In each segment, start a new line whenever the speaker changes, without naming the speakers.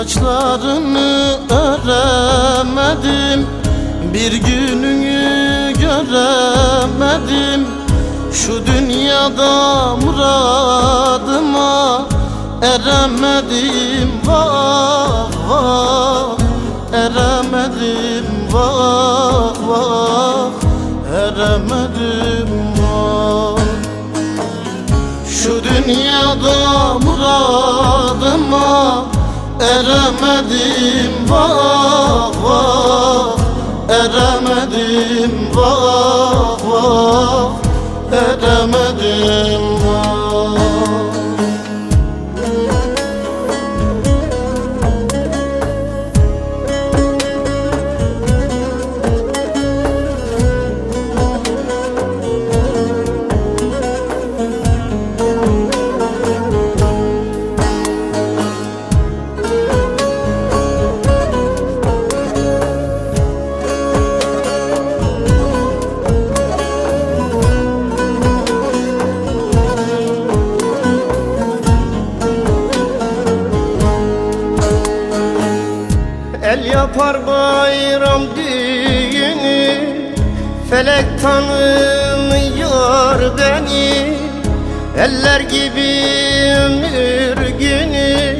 saçlarını öremedim. Bir gününü göremedim. Şu dünyada muradıma eremedim. Vah vah eremedim. Vah vah eremedim. Vah. Şu dünyada muradıma eremedim vah
El yapar bayram düğünü Felek tanımıyor beni. Eller gibi ömür günü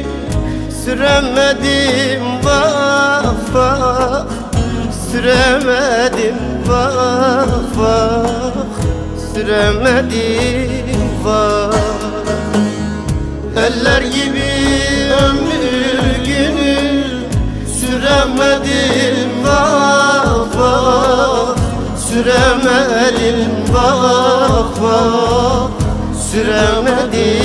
Süremedim vah Süremedim vah Süremedim vah Eller gibi Süremedim. Vah vah Süremedim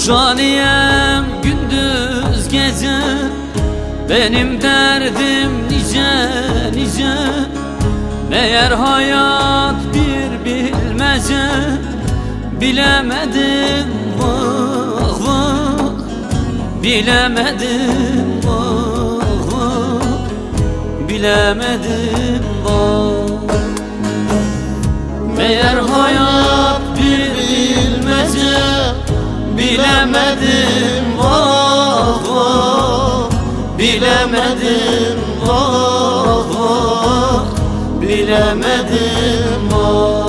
Nurşaniyem gündüz gece. Benim derdim nice nice. Meğer hayat bir bilmece. Bilemedim vah vah. Bilemedim vah vah. Bilemedim vah Bilemedim vah vah Bilemedim vah vah Bilemedim vah